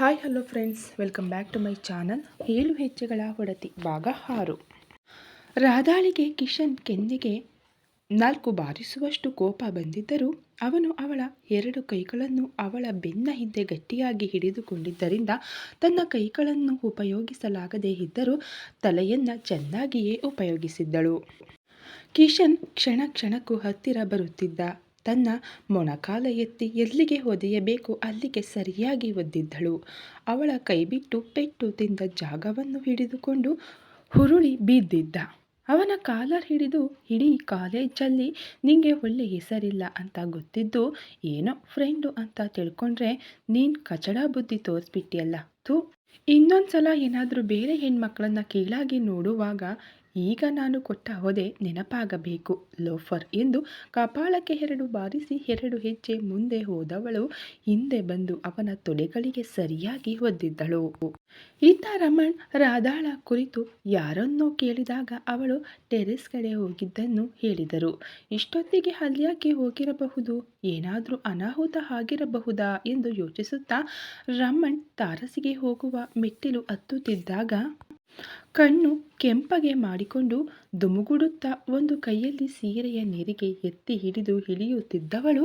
Hi hello friends welcome back to my channel ಏಳು ಹೆಜ್ಜೆಗಳ ಒಡತಿ ಭಾಗ ಆರು. ರಾಧಾಳಿಗೆ ಕಿಶನ್ ಕೆನ್ನೆಗೆ ನಾಲ್ಕು ಬಾರಿಸುವಷ್ಟು ಕೋಪ ಬಂದಿದ್ದರೂ ಅವನು ಅವಳ ಎರಡು ಕೈಗಳನ್ನು ಅವಳ ಬೆನ್ನ ಹಿಂದೆ ಗಟ್ಟಿಯಾಗಿ ಹಿಡಿದುಕೊಂಡಿದ್ದರಿಂದ ತನ್ನ ಕೈಗಳನ್ನು ಉಪಯೋಗಿಸಲಾಗದೇ ಇದ್ದರೂ ತಲೆಯನ್ನು ಚೆನ್ನಾಗಿಯೇ ಉಪಯೋಗಿಸಿದ್ದಳು. ಕಿಶನ್ ಕ್ಷಣ ಕ್ಷಣಕ್ಕೂ ಹತ್ತಿರ ಬರುತ್ತಿದ್ದ. ತನ್ನ ಮೊಣಕಾಲ ಎತ್ತಿ ಎಲ್ಲಿಗೆ ಒದೆಯಬೇಕು ಅಲ್ಲಿಗೆ ಸರಿಯಾಗಿ ಒದ್ದಿದ್ದಳು. ಅವಳ ಕೈಬಿಟ್ಟು ಪೆಟ್ಟು ತಿಂದ ಜಾಗವನ್ನು ಹಿಡಿದುಕೊಂಡು ಹುರುಳಿ ಬಿದ್ದಿದ್ದ. ಅವನ ಕಾಲರ್ ಹಿಡಿದು, ಇಡೀ ಕಾಲೇಜಲ್ಲಿ ನಿಂಗೆ ಒಳ್ಳೆ ಹೆಸರಿಲ್ಲ ಅಂತ ಗೊತ್ತಿದ್ದು ಏನೋ ಫ್ರೆಂಡು ಅಂತ ತಿಳ್ಕೊಂಡ್ರೆ ನೀನು ಕಚಡ ಬುದ್ಧಿ ತೋರಿಸ್ಬಿಟ್ಟಿಯಲ್ಲ, ಥೂ. ಇನ್ನೊಂದು ಸಲ ಏನಾದರೂ ಬೇರೆ ಹೆಣ್ಮಕ್ಳನ್ನ ಕೀಳಾಗಿ ನೋಡುವಾಗ ಈಗ ನಾನು ಕೊಟ್ಟ ಹೊದೆ ನೆನಪಾಗಬೇಕು. ಲೋಫರ್ ಎಂದು ಕಪಾಳಕ್ಕೆ ಎರಡು ಬಾರಿಸಿ ಎರಡು ಹೆಜ್ಜೆ ಮುಂದೆ ಹೋದವಳು. ಹಿಂದೆ ಬಂದು ಅವನ ತೊಡೆಗಳಿಗೆ ಸರಿಯಾಗಿ ಒದ್ದಿದ್ದಳು. ಇತ್ತ ರಮಣ್ ರಾಧಾಳ ಕುರಿತು ಯಾರನ್ನೋ ಕೇಳಿದಾಗ ಅವಳು ಟೆರೆಸ್ ಕಡೆ ಹೋಗಿದ್ದನ್ನು ಹೇಳಿದರು. ಇಷ್ಟೊತ್ತಿಗೆ ಅಲ್ಯಾಕೆ ಹೋಗಿರಬಹುದು? ಏನಾದರೂ ಅನಾಹುತ ಆಗಿರಬಹುದಾ ಎಂದು ಯೋಚಿಸುತ್ತಾ ರಮಣ್ ತಾರಸಿಗೆ ಹೋಗುವ ಮೆಟ್ಟಿಲು ಹತ್ತುತ್ತಿದ್ದಾಗ ಕಣ್ಣು ಕೆಂಪಗೆ ಮಾಡಿಕೊಂಡು ದುಮುಗುಡುತ್ತಾ ಒಂದು ಕೈಯಲ್ಲಿ ಸೀರೆಯ ನೆರಿಗೆ ಎತ್ತಿ ಹಿಡಿದು ಇಳಿಯುತ್ತಿದ್ದವಳು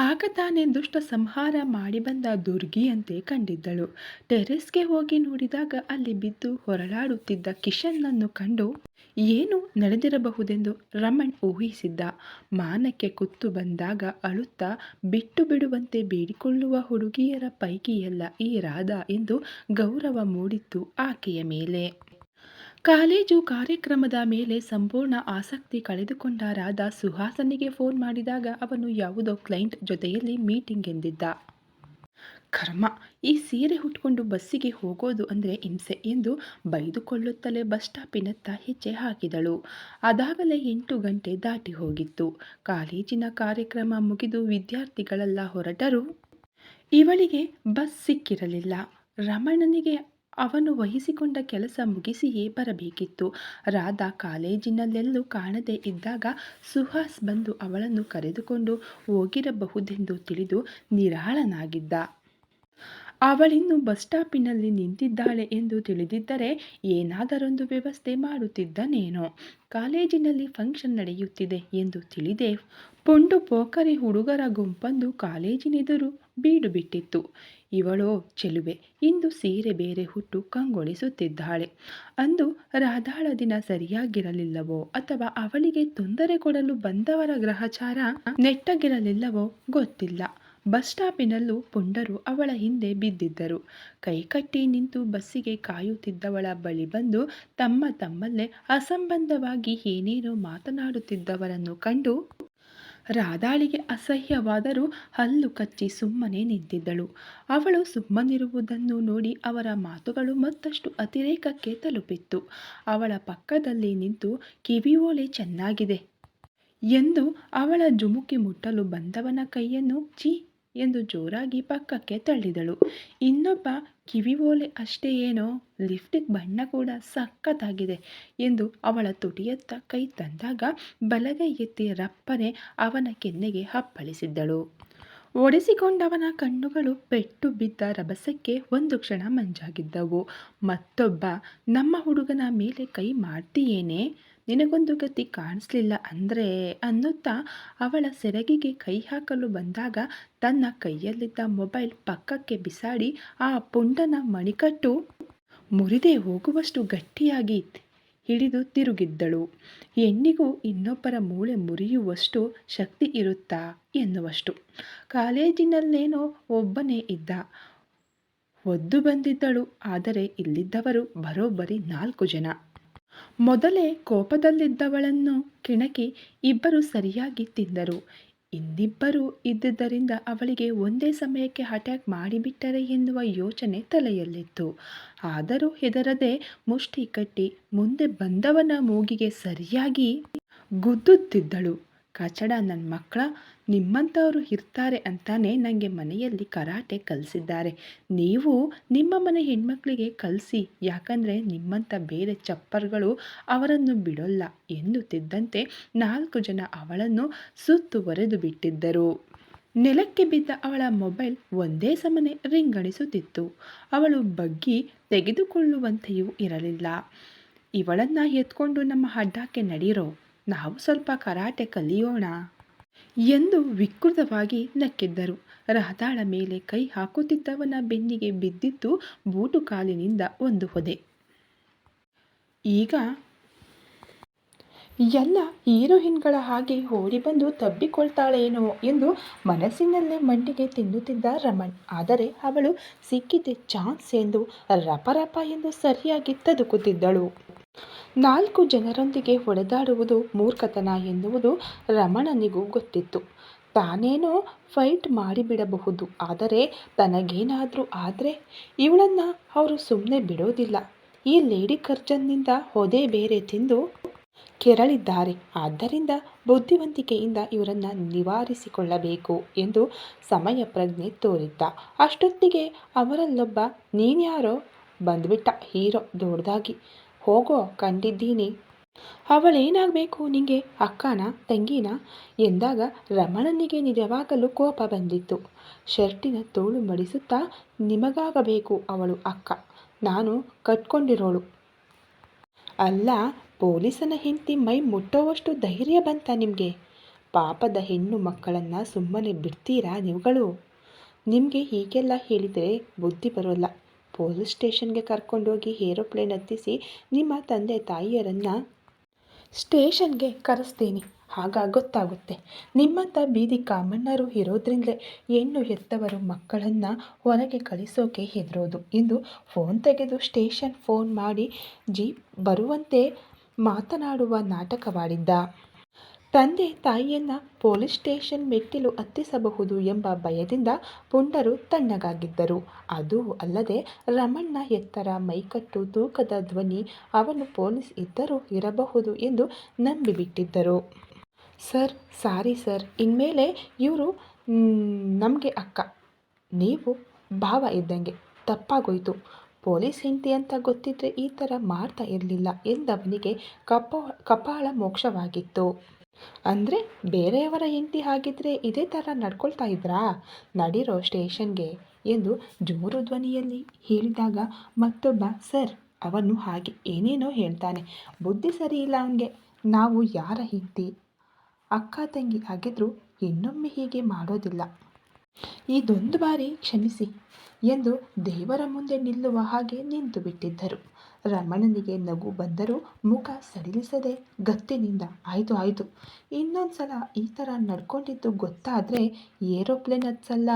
ಆಗ ತಾನೇ ದುಷ್ಟ ಸಂಹಾರ ಮಾಡಿ ಬಂದ ದುರ್ಗಿಯಂತೆ ಕಂಡಿದ್ದಳು. ಟೆರೆಸ್ಗೆ ಹೋಗಿ ನೋಡಿದಾಗ ಅಲ್ಲಿ ಬಿದ್ದು ಹೊರಳಾಡುತ್ತಿದ್ದ ಕಿಶನ್ನನ್ನು ಕಂಡು ಏನು ನಡೆದಿರಬಹುದೆಂದು ರಮಣ್ ಊಹಿಸಿದ್ದ. ಮಾನಕ್ಕೆ ಕುತ್ತು ಬಂದಾಗ ಅಳುತ್ತಾ ಬಿಟ್ಟು ಬಿಡುವಂತೆ ಬೇಡಿಕೊಳ್ಳುವ ಹುಡುಗಿಯರ ಪೈಕಿಯಲ್ಲ ಈ ರಾಧ ಎಂದು ಗೌರವ ಮೂಡಿತ್ತು ಆಕೆಯ ಮೇಲೆ. ಕಾಲೇಜು ಕಾರ್ಯಕ್ರಮದ ಮೇಲೆ ಸಂಪೂರ್ಣ ಆಸಕ್ತಿ ಕಳೆದುಕೊಂಡ ರಾಧಾ ಸುಹಾಸನಿಗೆ ಫೋನ್ ಮಾಡಿದಾಗ ಅವನು ಯಾವುದೋ ಕ್ಲೈಂಟ್ ಜೊತೆಯಲ್ಲಿ ಮೀಟಿಂಗ್ ಎಂದಿದ್ದ. ಕರ್ಮ. ಈ ಸೀರೆ ಉಟ್ಕೊಂಡು ಬಸ್ಸಿಗೆ ಹೋಗೋದು ಅಂದರೆ ಹಿಂಸೆ ಎಂದು ಬೈದುಕೊಳ್ಳುತ್ತಲೇ ಬಸ್ ಸ್ಟಾಪಿನತ್ತ ಹೆಜ್ಜೆ ಹಾಕಿದಳು. ಅದಾಗಲೇ ಎಂಟು ಗಂಟೆ ದಾಟಿ ಹೋಗಿತ್ತು. ಕಾಲೇಜಿನ ಕಾರ್ಯಕ್ರಮ ಮುಗಿದು ವಿದ್ಯಾರ್ಥಿಗಳೆಲ್ಲ ಹೊರಟರು. ಇವಳಿಗೆ ಬಸ್ ಸಿಕ್ಕಿರಲಿಲ್ಲ. ರಮಣನಿಗೆ ಅವನು ವಹಿಸಿಕೊಂಡ ಕೆಲಸ ಮುಗಿಸಿಯೇ ಬರಬೇಕಿತ್ತು. ರಾಧಾ ಕಾಲೇಜಿನಲ್ಲೆಲ್ಲೂ ಕಾಣದೇ ಇದ್ದಾಗ ಸುಹಾಸ್ ಬಂದು ಅವಳನ್ನು ಕರೆದುಕೊಂಡು ಹೋಗಿರಬಹುದೆಂದು ತಿಳಿದು ನಿರಾಳನಾಗಿದ್ದ. ಅವಳಿನ್ನು ಬಸ್ ಸ್ಟಾಪಿನಲ್ಲಿ ನಿಂತಿದ್ದಾಳೆ ಎಂದು ತಿಳಿದಿದ್ದರೆ ಏನಾದರೊಂದು ವ್ಯವಸ್ಥೆ ಮಾಡುತ್ತಿದ್ದನೇನೋ. ಕಾಲೇಜಿನಲ್ಲಿ ಫಂಕ್ಷನ್ ನಡೆಯುತ್ತಿದೆ ಎಂದು ತಿಳಿದೆ ಪುಂಡು ಪೋಖರಿ ಹುಡುಗರ ಗುಂಪಂದು ಕಾಲೇಜಿನೆದುರು ಬೀಡು ಬಿಟ್ಟಿತ್ತು ಇವಳೋ ಚೆಲುವೆ, ಇಂದು ಸೀರೆ ಬೇರೆ ಹುಟ್ಟು ಕಂಗೊಳಿಸುತ್ತಿದ್ದಾಳೆ. ಅಂದು ರಾಧಾಳ ದಿನ ಸರಿಯಾಗಿರಲಿಲ್ಲವೋ ಅಥವಾ ಅವಳಿಗೆ ತೊಂದರೆ ಕೊಡಲು ಬಂದವರ ಗ್ರಹಚಾರ ನೆಟ್ಟಗಿರಲಿಲ್ಲವೋ ಗೊತ್ತಿಲ್ಲ. ಬಸ್ ಸ್ಟಾಪಿನಲ್ಲೂ ಪುಂಡರು ಅವಳ ಹಿಂದೆ ಬಿದ್ದಿದ್ದರು. ಕೈಕಟ್ಟಿ ನಿಂತು ಬಸ್ಸಿಗೆ ಕಾಯುತ್ತಿದ್ದವಳ ಬಳಿ ಬಂದು ತಮ್ಮ ತಮ್ಮಲ್ಲೇ ಅಸಂಬಂಧವಾಗಿ ಏನೇನೋ ಮಾತನಾಡುತ್ತಿದ್ದವರನ್ನು ಕಂಡು ರಾಧಾಳಿಗೆ ಅಸಹ್ಯವಾದರೂ ಹಲ್ಲು ಕಚ್ಚಿ ಸುಮ್ಮನೆ ನಿಂತಿದ್ದಳು. ಅವಳು ಸುಮ್ಮನಿರುವುದನ್ನು ನೋಡಿ ಅವರ ಮಾತುಗಳು ಮತ್ತಷ್ಟು ಅತಿರೇಕಕ್ಕೆ ತಲುಪಿತ್ತು. ಅವಳ ಪಕ್ಕದಲ್ಲಿ ನಿಂತು ಕಿವಿಯೋಲೆ ಚೆನ್ನಾಗಿದೆ ಎಂದು ಅವಳ ಜುಮುಕಿ ಮುಟ್ಟಲು ಬಂದವನ ಕೈಯನ್ನು ಚೀ ಎಂದು ಜೋರಾಗಿ ಪಕ್ಕಕ್ಕೆ ತಳ್ಳಿದಳು. ಇನ್ನೊಬ್ಬ ಕಿವಿ ಓಲೆ ಅಷ್ಟೇ ಏನೋ ಲಿಫ್ಟಿಗೆ ಬಣ್ಣ ಕೂಡ ಸಖತ್ತಾಗಿದೆ ಎಂದು ಅವಳ ತುಟಿಯತ್ತ ಕೈ ತಂದಾಗ ಬಲಗೈ ಎತ್ತಿ ರಪ್ಪನೆ ಅವನ ಕೆನ್ನೆಗೆ ಹಪ್ಪಳಿಸಿದ್ದಳು ಒಡೆಸಿಕೊಂಡವನ ಕಣ್ಣುಗಳು ಪೆಟ್ಟು ಬಿದ್ದ ರಭಸಕ್ಕೆ ಒಂದು ಕ್ಷಣ ಮಂಜಾಗಿದ್ದವು. ಮತ್ತೊಬ್ಬ, ನಮ್ಮ ಹುಡುಗನ ಮೇಲೆ ಕೈ ಮಾಡ್ತೀಯೇನೆ? ನಿನಗೊಂದು ಗತಿ ಕಾಣಿಸ್ಲಿಲ್ಲ ಅಂದರೆ ಅನ್ನುತ್ತಾ ಅವಳ ಸೆರಗಿಗೆ ಕೈ ಹಾಕಲು ಬಂದಾಗ ತನ್ನ ಕೈಯಲ್ಲಿದ್ದ ಮೊಬೈಲ್ ಪಕ್ಕಕ್ಕೆ ಬಿಸಾಡಿ ಆ ಪುಂಡನ ಮಣಿಕಟ್ಟು, ಮುರಿದೇ ಹೋಗುವಷ್ಟು ಗಟ್ಟಿಯಾಗಿ ಹಿಡಿದು ತಿರುಗಿದ್ದಳು. ಹೆಣ್ಣಿಗೂ ಇನ್ನೊಬ್ಬರ ಮೂಳೆ ಮುರಿಯುವಷ್ಟು ಶಕ್ತಿ ಇರುತ್ತಾ? ಎನ್ನುವಷ್ಟು. ಕಾಲೇಜಿನಲ್ಲೇನೋ ಒಬ್ಬನೇ ಇದ್ದ. ಒದ್ದು ಬಂದಿದ್ದಳು. ಆದರೆ ಇಲ್ಲಿದ್ದವರು ಬರೋಬ್ಬರಿ ನಾಲ್ಕು ಜನ. ಮೊದಲೇ ಕೋಪದಲ್ಲಿದ್ದವಳನ್ನು ಕಿಣಕಿ ಇಬ್ಬರು ಸರಿಯಾಗಿ ತಿಂದರು. ಇನ್ನಿಬ್ಬರು ಇದ್ದುದರಿಂದ ಅವಳಿಗೆ ಒಂದೇ ಸಮಯಕ್ಕೆ ಅಟ್ಯಾಕ್ ಮಾಡಿಬಿಟ್ಟರೆ ಎನ್ನುವ ಯೋಚನೆ ತಲೆಯಲ್ಲಿತ್ತು. ಆದರೂ ಹೆದರದೆ ಮುಷ್ಟಿ ಕಟ್ಟಿ ಮುಂದೆ ಬಂದವನ ಮೂಗಿಗೆ ಸರಿಯಾಗಿ ಗುದ್ದುತ್ತಿದ್ದಳು. ಕಚಡ ನನ್ನ ಮಕ್ಕಳ ನಿಮ್ಮಂಥವರು ಇರ್ತಾರೆ ಅಂತಾನೆ ನನಗೆ ಮನೆಯಲ್ಲಿ ಕರಾಟೆ ಕಲಿಸಿದ್ದಾರೆ. ನೀವು ನಿಮ್ಮ ಮನೆ ಹೆಣ್ಮಕ್ಳಿಗೆ ಕಲಿಸಿ, ಯಾಕಂದರೆ ನಿಮ್ಮಂಥ ಬೇರೆ ಚಪ್ಪರ್ಗಳು ಅವರನ್ನು ಬಿಡೋಲ್ಲ ಎನ್ನುತ್ತಿದ್ದಂತೆ ನಾಲ್ಕು ಜನ ಅವಳನ್ನು ಸುತ್ತುವರೆದು ಬಿಟ್ಟಿದ್ದರು. ನೆಲಕ್ಕೆ ಬಿದ್ದ ಅವಳ ಮೊಬೈಲ್ ಒಂದೇ ಸಮನೆ ರಿಂಗಣಿಸುತ್ತಿತ್ತು ಅವಳು ಬಗ್ಗಿ ತೆಗೆದುಕೊಳ್ಳುವಂತೆಯೂ ಇರಲಿಲ್ಲ. ಇವಳನ್ನು ಎತ್ಕೊಂಡು ನಮ್ಮ ಅಡ್ಡಕ್ಕೆ ನಡೀರೋ, ನಾವು ಸ್ವಲ್ಪ ಕರಾಟೆ ಕಲಿಯೋಣ. ಎಂದು ವಿಕೃತವಾಗಿ ನಕ್ಕಿದ್ದರು. ರಹದಾಳ ಮೇಲೆ ಕೈ ಹಾಕುತ್ತಿದ್ದವನ ಬೆನ್ನಿಗೆ ಬಿದ್ದಿದ್ದು ಬೂಟು ಕಾಲಿನಿಂದ ಒಂದು ಹೊದೆ. ಈಗ ಎಲ್ಲ ಹೀರೋಯಿನ್ಗಳ ಹಾಗೆ ಓಡಿ ಬಂದು ತಬ್ಬಿಕೊಳ್ತಾಳೇನೋ ಎಂದು ಮನಸ್ಸಿನಲ್ಲೇ ಮಂಡಿಗೆ ತಿನ್ನುತ್ತಿದ್ದ ರಮಣ್. ಆದರೆ ಅವಳು ಸಿಕ್ಕಿದ್ದೆ ಚಾನ್ಸ್ ಎಂದು, ರಪರಪ ಎಂದು ಸರಿಯಾಗಿ ತದುಕುತ್ತಿದ್ದಳು. ನಾಲ್ಕು ಜನರೊಂದಿಗೆ ಹೊಡೆದಾಡುವುದು ಮೂರ್ಖತನ ಎನ್ನುವುದು ರಮಣನಿಗೂ ಗೊತ್ತಿತ್ತು. ತಾನೇನೋ ಫೈಟ್ ಮಾಡಿಬಿಡಬಹುದು, ಆದರೆ ತನಗೇನಾದರೂ ಆದರೆ ಇವಳನ್ನು ಅವರು ಸುಮ್ಮನೆ ಬಿಡೋದಿಲ್ಲ. ಈ ಲೇಡಿ ಕರ್ಜನ್ನಿಂದ ಹೊದೆ ಬೇರೆ ತಿಂದು ಕೆರಳಿದ್ದಾರೆ. ಆದ್ದರಿಂದ ಬುದ್ಧಿವಂತಿಕೆಯಿಂದ ಇವರನ್ನು ನಿವಾರಿಸಿಕೊಳ್ಳಬೇಕು ಎಂದು ಸಮಯ ಪ್ರಜ್ಞೆ ತೋರಿದ್ದ. ಅಷ್ಟೊತ್ತಿಗೆ ಅವರಲ್ಲೊಬ್ಬ ನೀನ್ಯಾರೋ ಬಂದ್ಬಿಟ್ಟ ಹೀರೋ ದೊಡ್ಡದಾಗಿ ಹೋಗೋ ಕಂಡಿದ್ದೀನಿ. ಅವಳೇನಾಗಬೇಕು ನಿಂಗೆ, ಅಕ್ಕನ, ತಂಗಿನ? ಎಂದಾಗ ರಮಣನಿಗೆ ನಿಜವಾಗಲೂ ಕೋಪ ಬಂದಿತ್ತು. ಶರ್ಟಿನ ತೋಳು ಮಡಿಸುತ್ತಾ ನಿಮಗಾಗಬೇಕು ಅವಳು ಅಕ್ಕ. ನಾನು ಕಟ್ಕೊಂಡಿರೋಳು. ಅಲ್ಲ, ಪೊಲೀಸನ ಹೆಂಡತಿ ಮೈ ಮುಟ್ಟೋವಷ್ಟು ಧೈರ್ಯ ಬಂತ ನಿಮಗೆ? ಪಾಪದ ಹೆಣ್ಣು ಮಕ್ಕಳನ್ನು ಸುಮ್ಮನೆ ಬಿಡ್ತೀರಾ ನೀವುಗಳು? ನಿಮಗೆ ಹೀಗೆಲ್ಲ ಹೇಳಿದರೆ ಬುದ್ಧಿ ಬರೋಲ್ಲ. ಪೊಲೀಸ್ ಸ್ಟೇಷನ್ಗೆ ಕರ್ಕೊಂಡೋಗಿ ಏರೋಪ್ಲೇನ್ ಹತ್ತಿಸಿ ನಿಮ್ಮ ತಂದೆ ತಾಯಿಯರನ್ನು ಸ್ಟೇಷನ್ಗೆ ಕರೆಸ್ತೀನಿ. ಆಗ ಗೊತ್ತಾಗುತ್ತೆ. ನಿಮ್ಮಂಥ ಬೀದಿ ಕಾಮಣ್ಣರು ಇರೋದ್ರಿಂದಲೇ ಹೆಣ್ಣು ಹೆತ್ತವರು ಮಕ್ಕಳನ್ನು ಹೊರಗೆ ಕಳಿಸೋಕೆ ಹೆದರೋದು. ಎಂದು ಫೋನ್ ತೆಗೆದು ಸ್ಟೇಷನ್ ಫೋನ್ ಮಾಡಿ ಜೀಪ್ ಬರುವಂತೆ ಮಾತನಾಡುವ ನಾಟಕವಾಡಿದ್ದ. ತಂದೆ ತಾಯಿಯನ್ನ ಪೊಲೀಸ್ ಸ್ಟೇಷನ್ ಮೆಟ್ಟಿಲು ಹತ್ತಿಸಬಹುದು ಎಂಬ ಭಯದಿಂದ ಪುಂಡರು ತಣ್ಣಗಾಗಿದ್ದರು. ಅದು ಅಲ್ಲದೆ ರಮಣ್ಣ ಎತ್ತರ ಮೈಕಟ್ಟು ತೂಕದ ಧ್ವನಿ ಅವನು ಪೊಲೀಸ್ ಇದ್ದರೂ ಇರಬಹುದು ಎಂದು ನಂಬಿಬಿಟ್ಟಿದ್ದರು. ಸರ್, ಸಾರಿ ಸರ್, ಇನ್ಮೇಲೆ ಇವರು ನಮಗೆ ಅಕ್ಕ. ನೀವು ಭಾವ ಇದ್ದಂಗೆ ತಪ್ಪಾಗೋಯ್ತು. ಪೊಲೀಸ್ ಹೆಂಡತಿ ಅಂತ ಗೊತ್ತಿದ್ರೆ ಈ ಥರ ಮಾಡ್ತಾ ಇರಲಿಲ್ಲ ಎಂದವನಿಗೆ ಕಪ, ಕಪಾಳ ಮೋಕ್ಷವಾಗಿತ್ತು. ಅಂದರೆ ಬೇರೆಯವರ ಹೆಂಡತಿ ಹಾಗಿದ್ರೆ ಇದೇ ಥರ ನಡ್ಕೊಳ್ತಾ ಇದ್ರಾ? ನಡಿರೋ ಸ್ಟೇಷನ್ಗೆ ಎಂದು ಜೋರು ಧ್ವನಿಯಲ್ಲಿ ಹೇಳಿದಾಗ ಮತ್ತೊಬ್ಬ, ಸರ್, ಅವನು ಹಾಗೆ ಏನೇನೋ ಹೇಳ್ತಾನೆ. ಬುದ್ಧಿ ಸರಿ ಇಲ್ಲ ಅವನಿಗೆ. ನಾವು ಯಾರ ಹೆಂಡತಿ? ಅಕ್ಕ ತಂಗಿ ಆಗಿದ್ರೂ ಇನ್ನೊಮ್ಮೆ ಹೀಗೆ ಮಾಡೋದಿಲ್ಲ. ಇದೊಂದು ಬಾರಿ ಕ್ಷಮಿಸಿ ಎಂದು ದೇವರ ಮುಂದೆ ನಿಲ್ಲುವ ಹಾಗೆ ನಿಂತು ಬಿಟ್ಟಿದ್ದರು ರಮಣನಿಗೆ ನಗು ಬಂದರೂ ಮುಖ ಸಡಿಲಿಸದೆ ಗತ್ತಿನಿಂದ ಆಯಿತು ಆಯಿತು. ಇನ್ನೊಂದು ಸಲ ಈ ಥರ ನಡ್ಕೊಂಡಿದ್ದು ಗೊತ್ತಾದರೆ ಏರೋಪ್ಲೇನ್ ಹತ್ಸಲ್ಲ.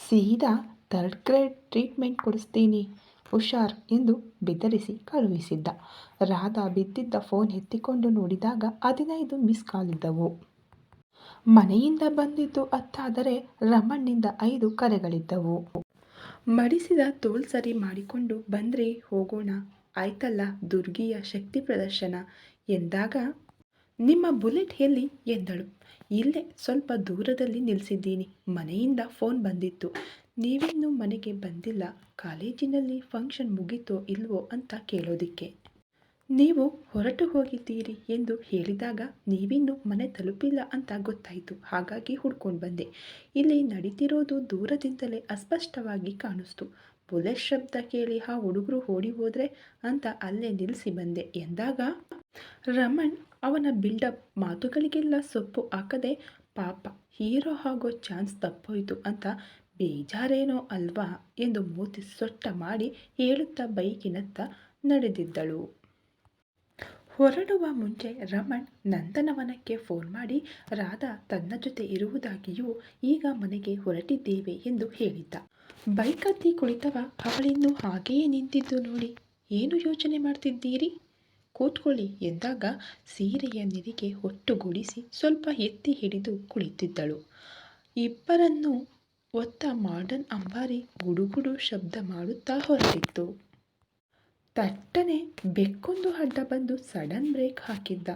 ಸೀದಾ ಥರ್ಡ್ ಗ್ರೇಡ್ ಟ್ರೀಟ್ಮೆಂಟ್ ಕೊಡಿಸ್ತೀನಿ, ಹುಷಾರ್ ಎಂದು ಬೆದರಿಸಿ ಕಳುಹಿಸಿದ್ದ. ರಾಧಾ ಬಿದ್ದಿದ್ದ ಫೋನ್ ಎತ್ತಿಕೊಂಡು ನೋಡಿದಾಗ ಹದಿನೈದು ಮಿಸ್ ಕಾಲ್ ಇದ್ದವು. ಮನೆಯಿಂದ ಬಂದಿದ್ದು ಅತ್ತಾದರೆ ರಮಣ್ಣಿಂದ ಐದು ಕರೆಗಳಿದ್ದವು. ಮಡಿಸಿದ ತೋಲ್ ಸರಿ ಮಾಡಿಕೊಂಡು ಬಂದ್ರಿ ಹೋಗೋಣ ಆಯ್ತಲ್ಲ ದುರ್ಗಿಯ ಶಕ್ತಿ ಪ್ರದರ್ಶನ? ಎಂದಾಗ, ನಿಮ್ಮ ಬುಲೆಟ್ ಎಲ್ಲಿ? ಎಂದಳು. ಇಲ್ಲೇ ಸ್ವಲ್ಪ ದೂರದಲ್ಲಿ ನಿಲ್ಲಿಸಿದ್ದೀನಿ ಮನೆಯಿಂದ ಫೋನ್ ಬಂದಿತ್ತು. ನೀವಿನ್ನೂ ಮನೆಗೆ ಬಂದಿಲ್ಲ. ಕಾಲೇಜಿನಲ್ಲಿ ಫಂಕ್ಷನ್ ಮುಗೀತೋ ಇಲ್ವೋ ಅಂತ ಕೇಳೋದಿಕ್ಕೆ. ನೀವು ಹೊರಟು ಹೋಗಿದ್ದೀರಿ ಎಂದು ಹೇಳಿದಾಗ ನೀವಿನ್ನೂ ಮನೆ ತಲುಪಿಲ್ಲ ಅಂತ ಗೊತ್ತಾಯಿತು. ಹಾಗಾಗಿ ಹುಡ್ಕೊಂಡು ಬಂದೆ. ಇಲ್ಲಿ ನಡೀತಿರೋದು ದೂರದಿಂದಲೇ ಅಸ್ಪಷ್ಟವಾಗಿ ಕಾಣಿಸ್ತು. ಬುಲೆಟ್ ಶಬ್ದ ಕೇಳಿ ಆ ಹುಡುಗರು ಓಡಿ ಹೋದ್ರೆ ಅಂತ ಅಲ್ಲೇ ನಿಲ್ಲಿಸಿ ಬಂದೆ ಎಂದಾಗ ರಮಣ್ ಅವನ ಬಿಲ್ಡಪ್ ಮಾತುಗಳಿಗೆಲ್ಲ ಸೊಪ್ಪು ಹಾಕದೆ, ಪಾಪ, ಹೀರೋ ಆಗೋ ಚಾನ್ಸ್ ತಪ್ಪೋಯ್ತು ಅಂತ ಬೇಜಾರೇನೋ ಅಲ್ವಾ? ಎಂದು ಮೂತಿ ಸೊಟ್ಟ ಮಾಡಿ ಹೇಳುತ್ತಾ ಬೈಕಿನತ್ತ ನಡೆದಿದ್ದಳು. ಹೊರಡುವ ಮುಂಚೆ ರಮಣ್ ನಂದನವನಕ್ಕೆ ಫೋನ್ ಮಾಡಿ, ರಾಧಾ, ತನ್ನ ಜೊತೆ ಇರುವುದಾಗಿಯೂ ಈಗ ಮನೆಗೆ ಹೊರಟಿದ್ದೇವೆ ಎಂದು ಹೇಳಿದ್ದ. ಬೈಕ್ ಹತ್ತಿ ಕುಳಿತವ ಅವಳಿನ್ನು ಹಾಗೆಯೇ ನಿಂತಿದ್ದು ನೋಡಿ. ಏನು ಯೋಚನೆ ಮಾಡ್ತಿದ್ದೀರಿ? ಕೂತ್ಕೊಳ್ಳಿ ಎಂದಾಗ ಸೀರೆಯ ನೆರಿಗೆ ಒಟ್ಟುಗೂಡಿಸಿ ಸ್ವಲ್ಪ ಎತ್ತಿ ಹಿಡಿದು ಕುಳಿತಿದ್ದಳು. ಇಬ್ಬರನ್ನು ಒತ್ತ ಮಾಡರ್ನ್ ಅಂಬಾರಿ ಗುಡುಗುಡು ಶಬ್ದ ಮಾಡುತ್ತಾ ಹೊರಟಿತ್ತು. ತಟ್ಟನೆ ಬೆಕ್ಕೊಂದು ಅಡ್ಡ ಬಂದು ಸಡನ್ ಬ್ರೇಕ್ ಹಾಕಿದ್ದ.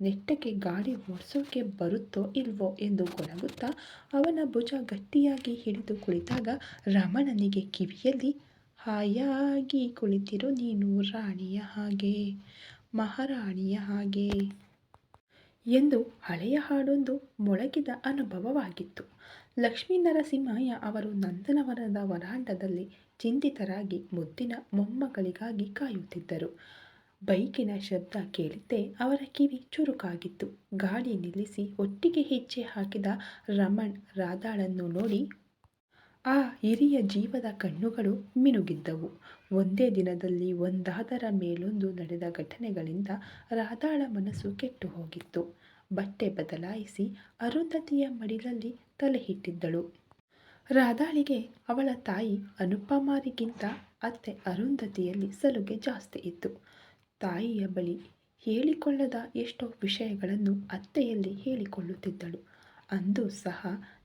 ನೆಟ್ಟಗೆ ಗಾಡಿ ಓಡಿಸೋಕೆ ಬರುತ್ತೋ ಇಲ್ವೋ ಎಂದು ಗೊಣಗುತ್ತಾ ಅವನ ಭುಜ ಗಟ್ಟಿಯಾಗಿ ಹಿಡಿದು ಕುಳಿತಾಗ ರಮಣನಿಗೆ ಕಿವಿಯಲ್ಲಿ, ಹಾಯಾಗಿ ಕುಳಿತಿರೋ ನೀನು ರಾಣಿಯ ಹಾಗೆ, ಮಹಾರಾಣಿಯ ಹಾಗೆ ಎಂದು ಹಳೆಯ ಹಾಡೊಂದು ಮೊಳಗಿದ ಅನುಭವವಾಗಿತ್ತು. ಲಕ್ಷ್ಮೀ ನರಸಿಂಹಯ್ಯ ಅವರು ನಂದನವನದ ವರಾಂಡದಲ್ಲಿ ಚಿಂತಿತರಾಗಿ ಮುದ್ದಿನ ಮೊಮ್ಮಗಳಿಗಾಗಿ ಕಾಯುತ್ತಿದ್ದರು. ಬೈಕಿನ ಶಬ್ದ ಕೇಳಿದ್ದೆ ಅವರ ಕಿವಿ ಚುರುಕಾಗಿತ್ತು. ಗಾಡಿ ನಿಲ್ಲಿಸಿ ಒಟ್ಟಿಗೆ ಹೆಜ್ಜೆ ಹಾಕಿದ ರಮಣ್ ರಾಧಾಳನ್ನು ನೋಡಿ, ಆ ಹಿರಿಯ ಜೀವದ ಕಣ್ಣುಗಳು ಮಿನುಗಿದ್ದವು. ಒಂದೇ ದಿನದಲ್ಲಿ ಒಂದಾದರ ಮೇಲೊಂದು ನಡೆದ ಘಟನೆಗಳಿಂದ ರಾಧಾಳ ಮನಸ್ಸು ಕೆಟ್ಟು ಹೋಗಿತ್ತು. ಬಟ್ಟೆ ಬದಲಾಯಿಸಿ ಅರುಂಧತಿಯ ಮಡಿಲಲ್ಲಿ ತಲೆ ಇಟ್ಟಿದ್ದಳು. ರಾಧಾಳಿಗೆ ಅವಳ ತಾಯಿ ಅನುಪಮಾರಿಗಿಂತ ಅತ್ತೆ ಅರುಂಧತಿಯಲ್ಲಿ ಸಲುಗೆ ಜಾಸ್ತಿ ಇತ್ತು. ತಾಯಿಯ ಬಳಿ ಹೇಳಿಕೊಳ್ಳದ ಎಷ್ಟೋ ವಿಷಯಗಳನ್ನು ಅತ್ತೆಯಲ್ಲಿ ಹೇಳಿಕೊಳ್ಳುತ್ತಿದ್ದಳು. ಅಂದು ಸಹ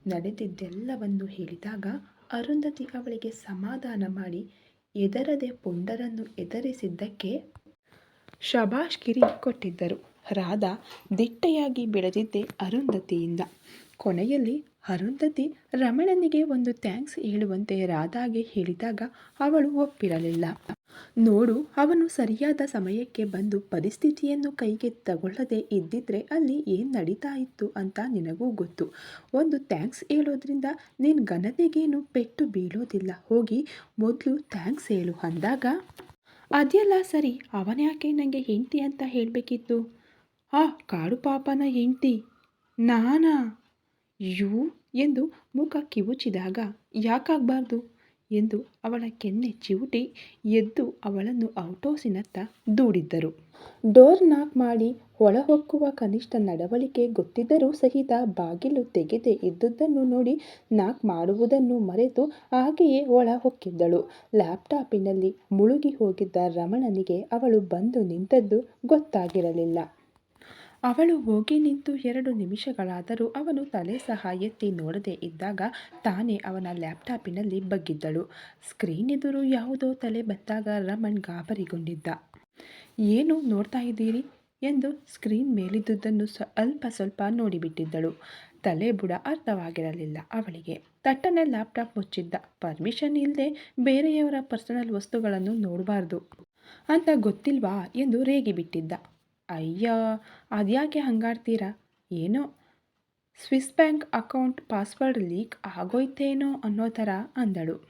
ನಡೆದಿದ್ದೆಲ್ಲವನ್ನು ಹೇಳಿದಾಗ ಅರುಂಧತಿ ಅವಳಿಗೆ ಸಮಾಧಾನ ಮಾಡಿ ಎದರದೆ ಪುಂಡರನ್ನು ಎದುರಿಸಿದ್ದಕ್ಕೆ ಶಬಾಷ್ಗಿರಿ ಕೊಟ್ಟಿದ್ದರು. ರಾಧಾ ದಿಟ್ಟೆಯಾಗಿ ಬೆಳೆದಿದ್ದೆ ಅರುಂಧತಿಯಿಂದ. ಕೊನೆಯಲ್ಲಿ ಅರುಂಧತಿ ರಮಣನಿಗೆ ಒಂದು ಥ್ಯಾಂಕ್ಸ್ ಹೇಳುವಂತೆ ರಾಧಾಗೆ ಹೇಳಿದಾಗ ಅವಳು ಒಪ್ಪಿರಲಿಲ್ಲ. ನೋಡು, ಅವನು ಸರಿಯಾದ ಸಮಯಕ್ಕೆ ಬಂದು ಪರಿಸ್ಥಿತಿಯನ್ನು ಕೈಗೆ ತಗೊಳ್ಳದೆ ಇದ್ದಿದ್ರೆ ಅಲ್ಲಿ ಏನು ನಡೀತಾ ಇತ್ತು ಅಂತ ನಿನಗೂ ಗೊತ್ತು. ಒಂದು ಥ್ಯಾಂಕ್ಸ್ ಹೇಳೋದ್ರಿಂದ ನಿನ್ನ ಘನತೆಗೇನು ಪೆಟ್ಟು ಬೀಳೋದಿಲ್ಲ. ಹೋಗಿ ಮೊದಲು ಥ್ಯಾಂಕ್ಸ್ ಹೇಳು ಅಂದಾಗ ಅದೆಲ್ಲ ಸರಿ ಅವನ್ಯಾಕೆ ನನಗೆ ಹೆಂಡತಿ ಅಂತ ಹೇಳಬೇಕಿತ್ತು? ಆ, ಕಾಡು ಪಾಪನ ಹೆಂಡತಿ. ನಾನಾ? ಯೂ ಎಂದು ಮುಖ ಕಿವುಚಿದಾಗ, ಯಾಕಾಗಬಾರ್ದು? ಎಂದು ಅವಳ ಕೆನ್ನೆ ಚಿವುಟಿ ಎದ್ದು ಅವಳನ್ನು ಔಟೋಸಿನತ್ತ ದೂಡಿದ್ದರು. ಡೋರ್ ನಾಕ್ ಮಾಡಿ ಒಳಹೊಕ್ಕುವ ಕನಿಷ್ಠ ನಡವಳಿಕೆ ಗೊತ್ತಿದ್ದರೂ ಸಹಿತ ಬಾಗಿಲು ತೆಗೆದೇ ಇದ್ದುದನ್ನು ನೋಡಿ ನಾಕ್ ಮಾಡುವುದನ್ನು ಮರೆತು ಹಾಗೆಯೇ ಒಳ ಹೊಕ್ಕಿದ್ದಳು ಲ್ಯಾಪ್ಟಾಪಿನಲ್ಲಿ ಮುಳುಗಿ ಹೋಗಿದ್ದ ರಮಣನಿಗೆ ಅವಳು ಬಂದು ನಿಂತದ್ದು ಗೊತ್ತಾಗಿರಲಿಲ್ಲ. ಅವಳು ಹೋಗಿ ನಿಂತು ಎರಡು ನಿಮಿಷಗಳಾದರೂ ಅವನು ತಲೆ ಸಹ ಎತ್ತಿ ನೋಡದೇ ಇದ್ದಾಗ ತಾನೇ ಅವನ ಲ್ಯಾಪ್ಟಾಪಿನಲ್ಲಿ ಬಗ್ಗಿದ್ದಳು. ಸ್ಕ್ರೀನ್ ಎದುರು ಯಾವುದೋ ತಲೆ ಬತ್ತಾಗ ರಮಣ್ ಗಾಬರಿಗೊಂಡಿದ್ದ. ಏನು ನೋಡ್ತಾ ಇದ್ದೀರಿ? ಎಂದು ಸ್ಕ್ರೀನ್ ಮೇಲಿದ್ದುದನ್ನು ಅಲ್ಪ ಸ್ವಲ್ಪ ನೋಡಿಬಿಟ್ಟಿದ್ದಳು. ತಲೆ ಬುಡ ಅರ್ಥವಾಗಿರಲಿಲ್ಲ ಅವಳಿಗೆ. ತಟ್ಟನೆ ಲ್ಯಾಪ್ಟಾಪ್ ಮುಚ್ಚಿದ್ದ. ಪರ್ಮಿಷನ್ ಇಲ್ಲದೆ ಬೇರೆಯವರ ಪರ್ಸನಲ್ ವಸ್ತುಗಳನ್ನು ನೋಡಬಾರ್ದು. ಅಂತ ಗೊತ್ತಿಲ್ವಾ? ಎಂದು ರೇಗಿಬಿಟ್ಟಿದ್ದ. ಅಯ್ಯ, ಅದ್ಯಾಕೆ ಹಂಗಾಡ್ತೀರಾ? ಏನೋ Swiss bank account password leak ಆಗೋಯ್ತೇನೋ ಅನ್ನೋ ಥರ ಅಂದಳು.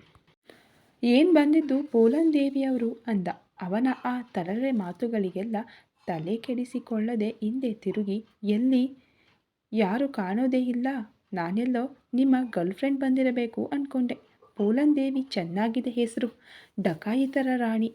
ಏನು ಬಂದಿದ್ದು? ಪೋಲನ್ ದೇವಿಯವರು ಅಂದ. ಅವನ ಆ ತರರೆ ಮಾತುಗಳಿಗೆಲ್ಲ ತಲೆ ಕೆಡಿಸಿಕೊಳ್ಳದೆ ಹಿಂದೆ ತಿರುಗಿ, ಎಲ್ಲಿ? ಯಾರು ಕಾಣೋದೇ ಇಲ್ಲ. ನಾನೆಲ್ಲೋ ನಿಮ್ಮ ಗರ್ಲ್ಫ್ರೆಂಡ್ ಬಂದಿರಬೇಕು ಅಂದ್ಕೊಂಡೆ ಪೋಲನ್ ದೇವಿ ಚೆನ್ನಾಗಿದೆ ಹೆಸರು, ಡಕಾಯಿತರ ರಾಣಿ.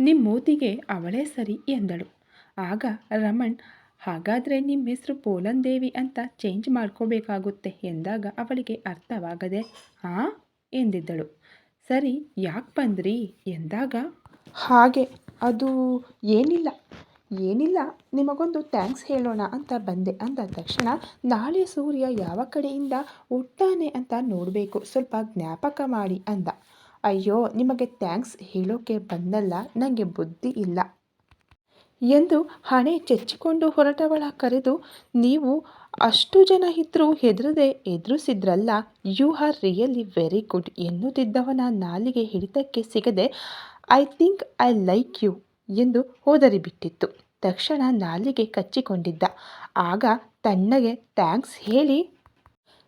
ನಿಮ್ಮ ಮೂತಿಗೆ ಅವಳೇ ಸರಿ ಎಂದಳು. ಆಗ ರಮಣ್, ಹಾಗಾದರೆ ನಿಮ್ಮ ಹೆಸರು ಪೋಲನ್ ದೇವಿ ಅಂತ ಚೇಂಜ್ ಮಾಡ್ಕೋಬೇಕಾಗುತ್ತೆ ಎಂದಾಗ ಅವಳಿಗೆ ಅರ್ಥವಾಗದೆ, ಆ? ಎಂದಿದ್ದಳು. ಸರಿ, ಯಾಕೆ ಬಂದ್ರಿ? ಎಂದಾಗ, ಹಾಗೆ, ಅದು ಏನಿಲ್ಲ ಏನಿಲ್ಲ, ನಿಮಗೊಂದು ಥ್ಯಾಂಕ್ಸ್ ಹೇಳೋಣ ಅಂತ ಬಂದೆ ಅಂದ ತಕ್ಷಣ ನಾಳೆ ಸೂರ್ಯ ಯಾವ ಕಡೆಯಿಂದ ಹುಟ್ಟಾನೆ ಅಂತ ನೋಡಬೇಕು, ಸ್ವಲ್ಪ ಜ್ಞಾಪಕ ಮಾಡಿ ಅಂದ. ಅಯ್ಯೋ, ನಿಮಗೆ ಥ್ಯಾಂಕ್ಸ್ ಹೇಳೋಕೆ ಬಂದಲ್ಲ ನನಗೆ ಬುದ್ಧಿ ಇಲ್ಲ. ಎಂದು ಹಣೆ ಚೆಚ್ಚಿಕೊಂಡು ಹೊರಟವಳ ಕರೆದು, ನೀವು ಅಷ್ಟು ಜನ ಇದ್ರೂ ಹೆದರದೆ ಎದುರಿಸಿದ್ರಲ್ಲ, you are really very good ಎನ್ನುತ್ತಿದ್ದವನ ನಾಲಿಗೆ ಹಿಡಿತಕ್ಕೆ ಸಿಗದೆ, I think I like you ಎಂದು ಹೋದರಿಬಿಟ್ಟಿತ್ತು. ತಕ್ಷಣ ನಾಲಿಗೆ ಕಚ್ಚಿಕೊಂಡಿದ್ದ. ಆಗ ತಣ್ಣಗೆ ಥ್ಯಾಂಕ್ಸ್, ಹೇಳಿ.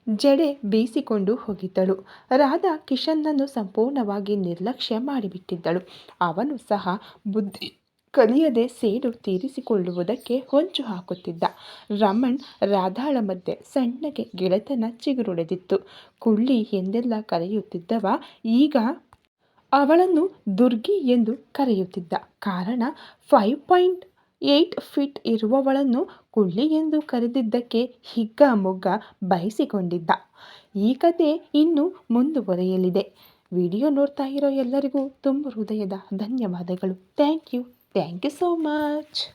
ಜಡೆ ಬೀಸಿಕೊಂಡು ಹೋಗಿದ್ದಳು. ರಾಧಾ ಕಿಶನ್ನನ್ನು ಸಂಪೂರ್ಣವಾಗಿ ನಿರ್ಲಕ್ಷ್ಯ ಮಾಡಿಬಿಟ್ಟಿದ್ದಳು. ಅವನು ಸಹ ಬುದ್ಧಿ ಕಲಿಯದೆ ಸೇಡು ತೀರಿಸಿಕೊಳ್ಳುವುದಕ್ಕೆ ಹೊಂಚು ಹಾಕುತ್ತಿದ್ದ. ರಮಣ್ ರಾಧಾಳ ಮಧ್ಯೆ ಸಣ್ಣಗೆ ಗೆಳೆತನ ಚಿಗುರುಳೆದಿತ್ತು ಕುಳ್ಳಿ ಎಂದೆಲ್ಲ ಕರೆಯುತ್ತಿದ್ದವ, ಈಗ ಅವಳನ್ನು ದುರ್ಗಿ ಎಂದು ಕರೆಯುತ್ತಿದ್ದ. ಕಾರಣ ಫೈವ್ ಪಾಯಿಂಟ್ ಏಯ್ಟ್ ಫೀಟ್ ಇರುವವಳನ್ನು ಕುಳ್ಳಿ ಎಂದು ಕರೆದಿದ್ದಕ್ಕೆ ಹಿಗ್ಗ ಬಯಸಿಕೊಂಡಿದ್ದ. ಈ ಕತೆ ಇನ್ನೂ ಮುಂದುವರೆಯಲಿದೆ. ವಿಡಿಯೋ ನೋಡ್ತಾ ಇರೋ ಎಲ್ಲರಿಗೂ ತುಂಬ ಹೃದಯದ ಧನ್ಯವಾದಗಳು. Thank you Thank you so much.